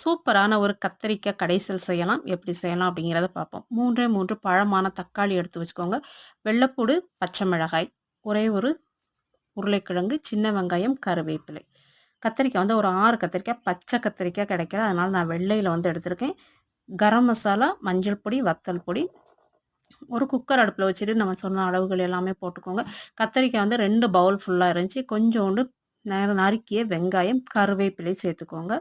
சூப்பரான ஒரு கத்தரிக்காய் கடைசல் செய்யலாம். எப்படி செய்யலாம் அப்படிங்கிறத பார்ப்போம். மூன்றே மூன்று பழமான தக்காளி எடுத்து வச்சுக்கோங்க. வெள்ளைப்பூடு பச்சை மிளகாய் ஒரே ஒரு உருளைக்கிழங்கு சின்ன வெங்காயம் கருவேப்பிலை. கத்திரிக்காய் வந்து ஒரு ஆறு கத்திரிக்காய் பச்சை கத்திரிக்காய் கிடைக்கல. அதனால் நான் வெள்ளையில் வந்து எடுத்திருக்கேன். கரம் மசாலா மஞ்சள் பொடி வத்தல் பொடி. ஒரு குக்கர் அடுப்பில் வச்சுட்டு நம்ம சொன்ன அளவுகள் எல்லாமே போட்டுக்கோங்க. கத்திரிக்காய் வந்து ரெண்டு பவுல் ஃபுல்லாக இருந்துச்சு. கொஞ்சோண்டு நறுக்கிய வெங்காயம் கருவேப்பிலை சேர்த்துக்கோங்க.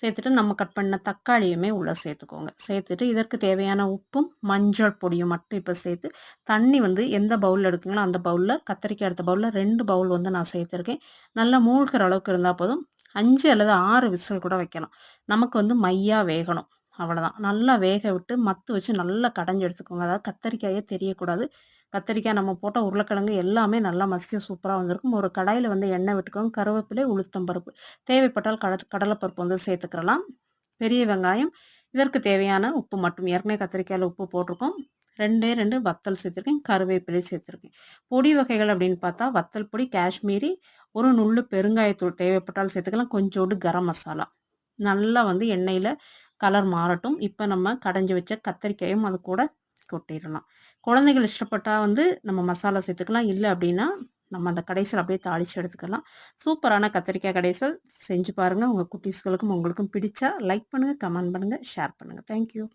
சேர்த்துட்டு நம்ம கட் பண்ண தக்காளியுமே உள்ளே சேர்த்துக்கோங்க. சேர்த்துட்டு இதற்கு தேவையான உப்பும் மஞ்சள் பொடியும் மட்டும் இப்போ சேர்த்து தண்ணி வந்து எந்த பவுலில் எடுக்குங்களோ அந்த பவுலில் கத்திரிக்காய் எடுத்த பவுலில் ரெண்டு பவுல் வந்து நான் சேர்த்துருக்கேன். நல்லா மூழ்கிற அளவுக்கு இருந்தால் போதும். அஞ்சு அல்லது ஆறு விசில் கூட வைக்கலாம். நமக்கு வந்து மையாக வேகணும். அவ்வளோதான். நல்லா வேக விட்டு மத்து வச்சு நல்லா கடைஞ்சி எடுத்துக்கோங்க. அதாவது கத்தரிக்காயே தெரியக்கூடாது. கத்தரிக்காய் நம்ம போட்டால் உருளைக்கிழங்கு எல்லாமே நல்லா மசிச்சு சூப்பராக வந்திருக்கும். ஒரு கடாயில் வந்து எண்ணெய் விட்டுக்கோங்க. கருவேப்பிலை உளுத்தம் பருப்பு. தேவைப்பட்டால் கட கடலைப்பருப்பு வந்து சேர்த்துக்கிறலாம் பெரிய வெங்காயம். இதற்கு தேவையான உப்பு மட்டும். ஏற்கனவே கத்திரிக்காயில் உப்பு போட்டிருக்கோம். ரெண்டே ரெண்டு வத்தல் சேர்த்துருக்கேன். கருவேப்பிலை சேர்த்துருக்கேன். பொடி வகைகள் அப்படின்னு பார்த்தா வத்தல் பொடி காஷ்மீரி ஒரு நுள்ளு பெருங்காயத்தூள் தேவைப்பட்டால் சேர்த்துக்கலாம். கொஞ்சோண்டு கரம் மசாலா. நல்லா வந்து எண்ணெயில் கலர் மாறட்டும். இப்போ நம்ம கடைஞ்சி வச்ச கத்திரிக்காயும் அது கூட கொட்டிடலாம். குழந்தைகள் இஷ்டப்பட்டால் வந்து நம்ம மசாலா சேர்த்துக்கலாம். இல்லை அப்படின்னா நம்ம அந்த கடைசல் அப்படியே தாளித்து எடுத்துக்கலாம். சூப்பரான கத்திரிக்காய் கடைசல். செஞ்சு பாருங்கள் உங்கள் குட்டீஸ்களுக்கும் உங்களுக்கும் பிடிச்சா லைக் பண்ணுங்கள் கமெண்ட் பண்ணுங்கள் ஷேர் பண்ணுங்கள் தேங்க்யூ